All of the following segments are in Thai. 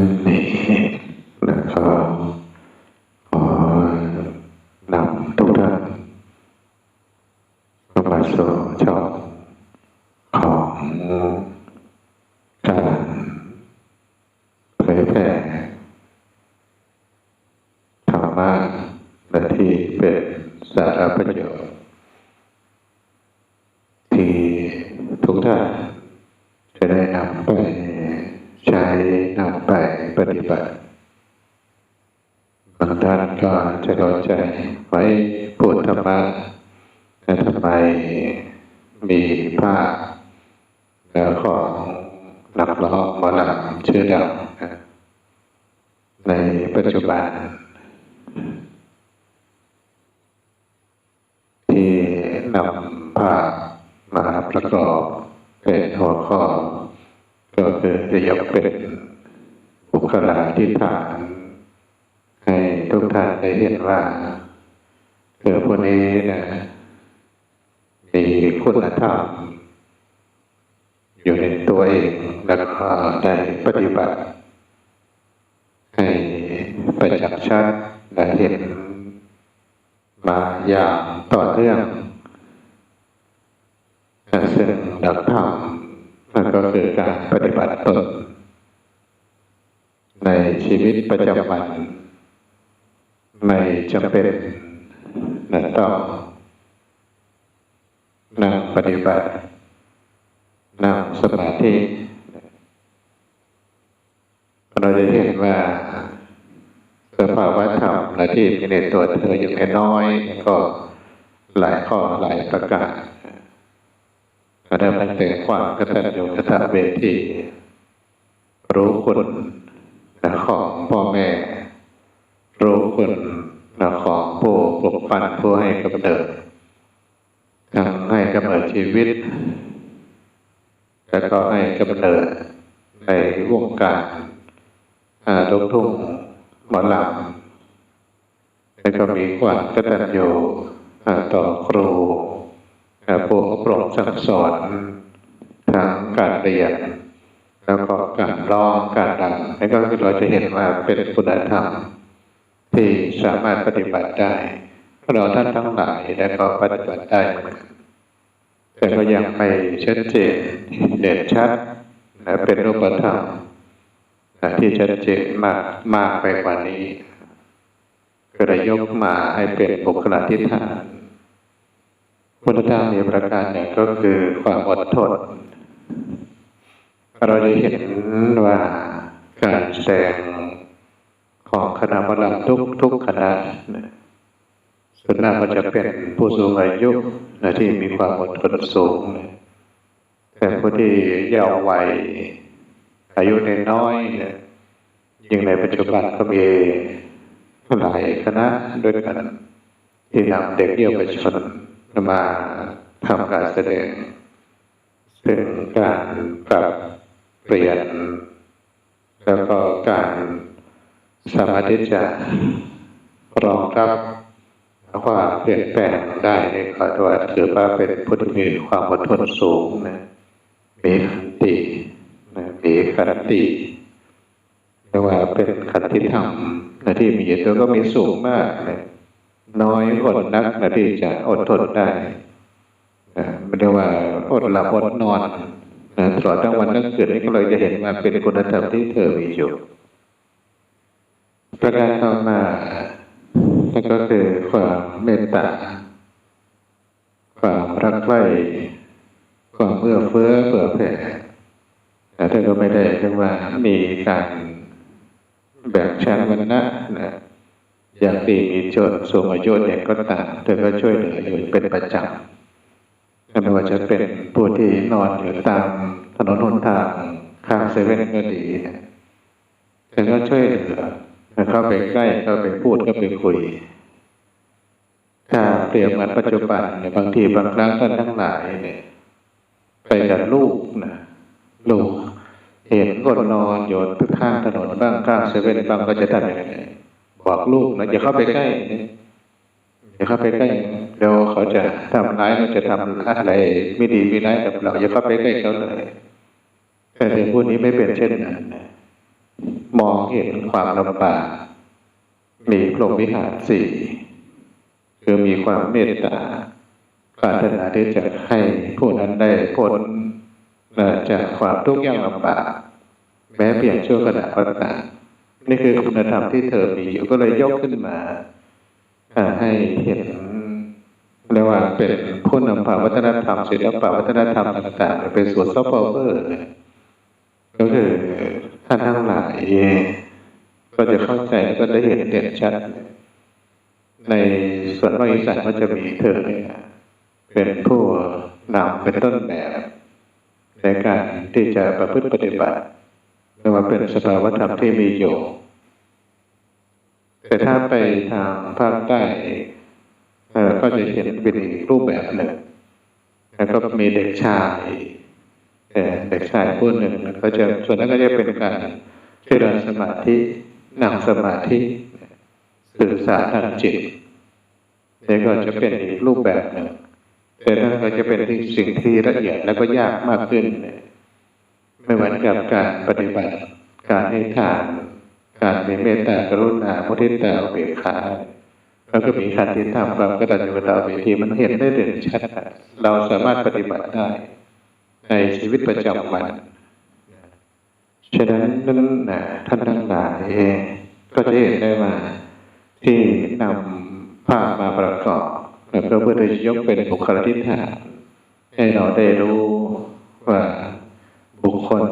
วันนี้นะครับขอนำทุกท่านเข้ามาสู่ช่องของการเผยแผ่ธรรมะและที่เป็นสาระประโยชน์ ที่ทุกท่านจะได้นำไปใช้นำไปปฏิบัติบางท่าน จะเข้าใจไว้พูดธรรมะแต่ทำไมมีภาพของนักร้องหมอลำชื่อดังในปัจจุบัน ที่นำภาพมาประกอบเป็นหัวข้อ ก็คือจะยกเป็นบุคลาธิฐาน ให้ทุกท่านได้เห็นว่าเกิดผู้นี้นะมีคุณธรรมอยู่ในตัวเองแล้วก็ได้ปฏิบัติ ให้ประจักษ์ชัดและเห็นมาอย่างต่อเนื่องซึ่งหลักธรรมมันก็คือการปฏิบัติตนในชีวิตประจำวัน ไม่จำเป็นนะต้องนั่งปฏิบัติ นั่งสมาธิเราจะเห็นว่าสภาวะธรรมและที่มีในตัวเธออยู่แค่น้อย ก็หลายข้อหลายประการก็ได้ตั้งแต่ความกตัญญูกตเวทีรู้คุณของพ่อแม่ รู้คุณของผู้ปกปันผู้ให้กำเนิดทั้งให้กำเนิดชีวิต แล้วก็ให้กำเนิดในวงการอ่าลูกทุ่งหมอลำแล้วก็มีความกตัญญูต่อครูผู้อบรมสั่งสอนทางการเรียน แล้วก็การร้องการดังแล้วก็เราจะเห็นว่าเป็นคุณธรรม ที่สามารถปฏิบัติได้เราท่านทั้งหลายแล้วก็ปฏิบัติได้เหมือนกันแต่ก็ยังไม่ชัดเจนเด่นชัดและเป็นรูปธรรมที่ชัดเจนมากมากไปกว่านี้ก็ได้ยกมาให้เป็นบุคลาธิฐานคุณธรรมอีประการหนึ่งก็คือความอดทน เราได้เห็นว่าการแสดง ของคณะหมอลำทุกทุกคณะนะส่วนมาก็จะเป็นผู้สูงอายุนะที่มีความอดทนสูงนะแต่ผู้ที่เยาว์วัยอายุน้อยเนี่ยยิ่งในปัจจุบันก็มีหลายคณะด้วยกันที่นำเด็กเยาวชนมาทำการแสดงซึ่งการปรับเปลี่ยนแล้วก็การ สามารถที่จะรองรับความเปลี่ยนแปลงได้นี่ก็ถือว่าถือว่าเป็นผู้ที่มีความอดทนสูงนะมีขันตินะมีขันติเรียกว่าเป็นขันติธรรมนะที่มีตัวก็มีสูงมากนะน้อยคนนักนะที่จะอดทนได้นะไม่ได้ว่าอดหลับอดนอนนะตลอดทั้งวันทั้งคืนนี่ก็เลยจะเห็นว่าเป็นคุณธรรมที่เธอมีอยู่ ประการต่อมานั่นก็คือความเมตตา ความรักใคร่ความเอื้อเฟื้อเผื่อแผ่แต่เธอก็ไม่ได้เรียกว่ามีการแบ่งชั้นวรรณะนะอย่างดีมีจนสูงอายุเด็กก็ตามเธอก็ช่วยเหลืออยู่เป็นประจำไม่ว่าจะเป็นผู้ที่นอนอยู่ตามถนนหนทางข้างเซเว่นก็ดีเธอก็ช่วยเหลือ เข้าไปใกล้เข้าไปพูดเข้าไปคุย ถ้าเปรียบเหมือนปัจจุบันเนี่ยบางทีบางครั้งท่านทั้งหลายเนี่ย ไปกับลูกนะลูกเห็นคนนอนอยู่ข้างถนนบ้างข้างเซเว่นบ้างก็จะทำยังไงบอกลูกนะอย่าเข้าไปใกล้นะอย่าเข้าไปใกล้เดี๋ยวเขาจะทำร้ายเราจะทำอะไรไม่ดีไม่ร้ายกับเราอย่าเข้าไปใกล้เขาเลยแต่เด็กพวกนี้ไม่เป็นเช่นนั้นนะโมองเห็นความลำบาก มีพรหมวิหารสี่คือมีความเมตตาปรารถนาที่จะให้ผู้นั้นได้พ้นจากความทุกข์ยากลำบากแม้เพียงชั่วขณะก็ตามนี่คือคุณธรรมที่เธอมีอยู่ก็เลยยกขึ้นมาให้เห็นเรียกว่าเป็นผู้นำพาวัฒนธรรมศิลปะวัฒนธรรมต่างๆเป็นส่วนซอฟต์พาวเวอร์เลยก็คือ ท่านทั้งหลาย ก็จะเข้าใจแล้วก็ได้เห็นเด่นชัด ในส่วนภาคอีสานก็จะมีเธอเนี่ยเป็นผู้นำเป็นต้นแบบในการที่จะประพฤติปฏิบัติไม่ว่าเป็นสภาวธรรมที่มีอยู่ แต่ถ้าไปทางภาคใต้ก็จะเห็นเป็นอีกรูปแบบหนึ่งแล้วก็มีเด็กชาย เอ่เด็กชายผู้หนึ่งก็จะส่วนนั้นก็จะเป็นการเจริญสมาธินั่งสมาธิสื่อสารทางจิตนี่ก็จะเป็นอีกรูปแบบหนึ่งแต่นั่นก็จะเป็นสิ่งที่ละเอียดแล้วก็ยากมากขึ้น ไม่เหมือนกับการปฏิบัติ การให้ทาน การมีเมตตากรุณามุทิตาเบกขาแล้วก็มีขันติธรรมความกตัญญูกตเวทีมันเห็นได้เด่นชัดเราสามารถปฏิบัติได้ ในชีวิตประจำวัน ฉะนั้นนั่นนะท่านทั้งหลายเองก็จะเห็นได้ว่าที่นำภาพมาประกอบแล้วก็เพื่อจะยกเป็นบุคลทิฏฐานให้เราได้รู้ว่าบุคคล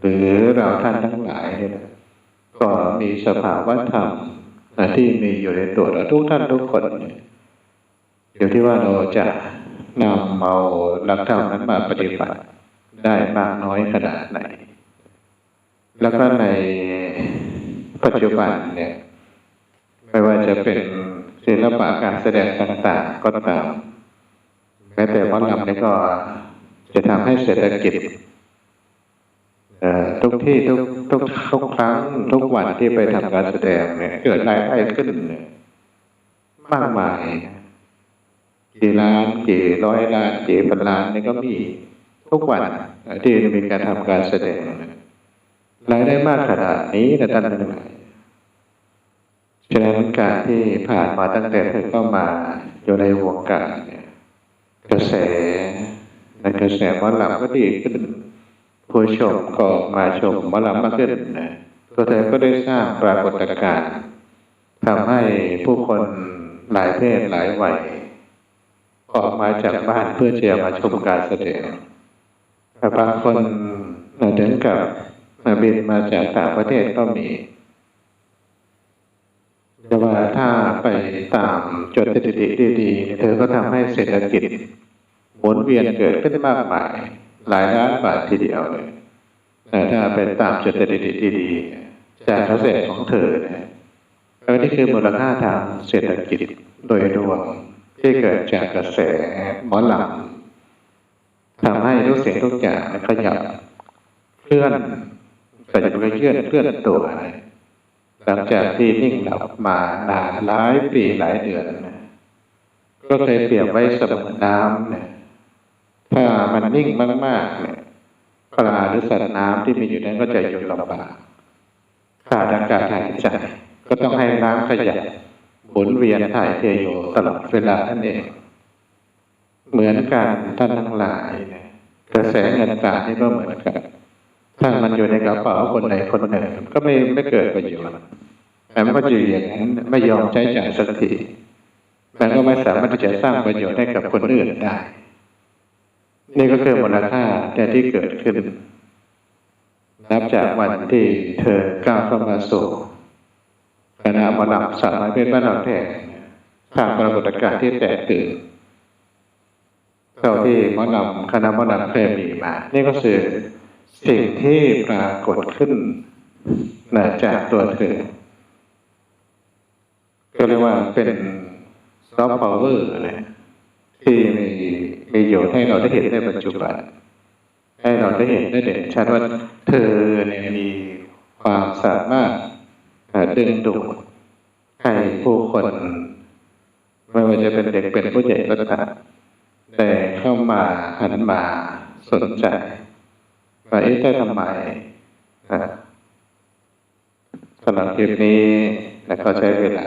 หรือเราท่านทั้งหลายเนี่ยก็มีสภาวะธรรมที่มีอยู่ในตัวเราทุกท่านทุกคนเนี่ยอยู่ที่ว่าเราจะ นำเอาหลักธรรมนั้นมาปฏิบัติได้มากน้อยขนาดไหน แล้วก็ในปัจจุบันเนี่ย ไม่ว่าจะเป็นศิลปะการแสดงต่างๆก็ตามแม้แต่หมอลำนี่ก็จะทำให้เศรษฐกิจทุกที่ทุกทุกทุกครั้งทุกวันที่ไปทำการแสดงเนี่ยเกิดรายได้ขึ้นมากมาย กี่ล้านกี่ร้อยล้านกี่พันล้านนี่ก็มีทุกวันที่มีการทำการแสดงรายได้มากขนาดนี้นะท่านทั้งหลายฉะนั้นการที่ผ่านมาตั้งแต่เธอเข้ามาอยู่ในวงการเนี่ยกระแสในกระแสมอลำก็ดีขึ้นผู้ชมก็มาชมมอลำมากขึ้นนะตัวเธอก็ได้สร้างปรากฏการณ์ทำให้ผู้คนหลายเพศหลายวัย ออกมาจากบ้านเพื่อจะมาชมการแสดงแต่บางคนถึงกับบินมาจากต่างประเทศก็มีแต่ว่าถ้าไปตามจดสถิติดีๆเธอก็ทำให้เศรษฐกิจหมุนเวียนเกิดขึ้นมากมาย หลายล้านบาททีเดียวเลยแต่ถ้าไปตามจดสถิติดีๆจากกระแสของเธอเนี่ยออนี่คือมูลค่าทางเศรษฐกิจโดยรวม ที่เกิดจากกระแสหมอลำทำให้ทุกสิ่งทุกอย่างขยับเคลื่อนแต่จะไปเคลื่อนเคลื่อนตัวหลังจากที่นิ่งหลับมานานหลายปีหลายเดือนก็เคยเปรียบไว้เสมือนน้ำเนี่ยถ้ามันนิ่งมากๆเนี่ยปลาหรือสัตว์น้ำที่มีอยู่นั้นก็จะอยู่ลำบากขาดอากาศหายใจก็ต้องให้น้ำขยับ หมุนเวียนถ่ายเทอยู่ตลอดเวลานั่นเอง เหมือนกันท่านทั้งหลายเนี่ยกระแสเงินตรานี่ก็เหมือนกัน ถ้ามันอยู่ในกระเป๋าคนใดคนหนึ่งก็ไม่ไม่เกิดประโยชน์แต่มันก็จะอยู่อย่างนั้นไม่ยอมใช้จ่ายสักทีมันก็ไม่สามารถที่จะสร้างประโยชน์ให้กับคนอื่นได้ นี่ก็คือมูลค่าแต่ที่เกิดขึ้น นับจากวันที่เธอก้าวเข้ามาสู่ คณะหมอลำสาวน้อยเพชรบ้านเราแท้ทางปรากฏการณ์ที่แตกตื่นเท่าที่หมอลำคณะหมอลำเคยมีมา นี่ก็คือสิ่งที่ปรากฏขึ้นนะจากตัวเธอก็เรียกว่าเป็นซอฟต์พาวเวอร์เลยที่มีมีอยู่ให้เราได้เห็นในปัจจุบัน ให้เราได้เห็นได้เด่นชัดว่าเธอเนี่ยมีความสามารถ ดึงดูดให้ผู้คนไม่ว่าจะเป็นเด็กเป็นผู้ใหญ่ก็ตามแต่เข้ามาหันมาสนใจว่าเอ๊ะได้ทำไมสำหรับคลิปนี้นะก็ใช้เวลา